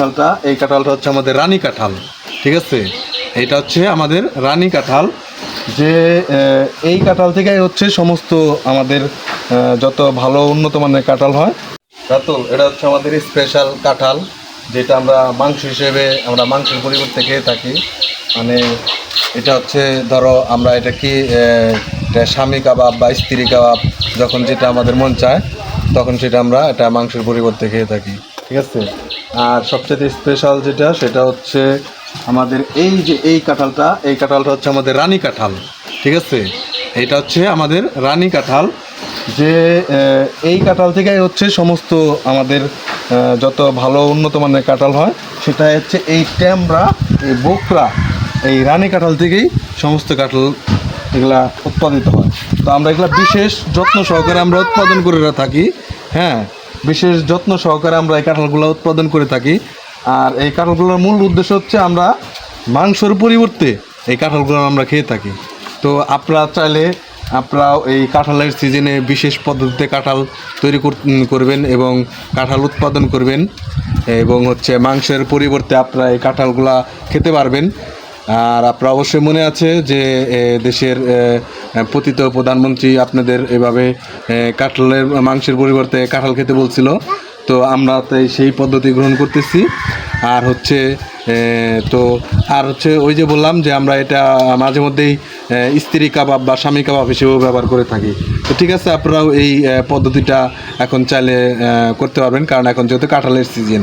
কাঁঠালটা, এই কাঁঠালটা হচ্ছে আমাদের রানী কাঁঠাল, ঠিক আছে? এটা হচ্ছে আমাদের রানী কাঁঠাল, যে এই কাঁঠাল থেকে হচ্ছে সমস্ত আমাদের যত ভালো উন্নত মানের কাঁঠাল হয়। রাতুল, এটা হচ্ছে আমাদের স্পেশাল কাঁঠাল, যেটা আমরা মাংস হিসেবে, আমরা মাংসের পরিবর্তে খেয়ে থাকি। মানে এটা হচ্ছে, ধরো, আমরা এটা কি স্বামী কাবাব বা স্ত্রী কাবাব, যখন যেটা আমাদের মন চায়, তখন সেটা আমরা এটা মাংসের পরিবর্তে খেয়ে থাকি, ঠিক আছে? আর সবচেয়ে স্পেশাল যেটা, সেটা হচ্ছে আমাদের এই যে এই কাঁঠালটা এই কাঁঠালটা হচ্ছে আমাদের রানী কাঁঠাল, ঠিক আছে? এটা হচ্ছে আমাদের রানী কাঁঠাল, যে এই কাঁঠাল থেকে হচ্ছে সমস্ত আমাদের যত ভালো উন্নত মানের কাঁঠাল হয় সেটা হচ্ছে এই ট্যামরা, এই বোকরা, এই রানী কাঁঠাল থেকেই সমস্ত কাঁঠাল এগুলা উৎপাদিত হয়। তো আমরা এগুলা বিশেষ যত্ন সহকারে আমরা উৎপাদন করে থাকি হ্যাঁ? বিশেষ যত্ন সহকারে আমরা এই কাঁঠালগুলো উৎপাদন করে থাকি। আর এই কাঁঠালগুলোর মূল উদ্দেশ্য হচ্ছে আমরা মাংসর পরিবর্তে এই কাঁঠালগুলো আমরা খেয়ে থাকি। তো আপনারা চাইলে আপনারাও এই কাঁঠালের সিজনে বিশেষ পদ্ধতিতে কাঁঠাল তৈরি কর- করবেন এবং কাঁঠাল উৎপাদন করবেন এবং হচ্ছে মাংসের পরিবর্তে আপনারা এই কাঁঠালগুলা খেতে পারবেন। আর আপনার অবশ্যই মনে আছে যে দেশের পতিত প্রধানমন্ত্রী আপনাদের এভাবে কাঁঠালের, মাংসের পরিবর্তে কাঁঠাল খেতে বলছিল। তো আমরা তাই সেই পদ্ধতি গ্রহণ করতেছি। আর হচ্ছে তো আর হচ্ছে ওই যে বললাম যে, আমরা এটা মাঝে মধ্যেই স্ত্রী কাবাব বা স্বামী কাবাব হিসেবেও ব্যবহার করে থাকি। তো ঠিক আছে, আপনারাও এই পদ্ধতিটা এখন চাইলে করতে পারবেন। কারণ এখন যেহেতু কাঁঠালের সিজন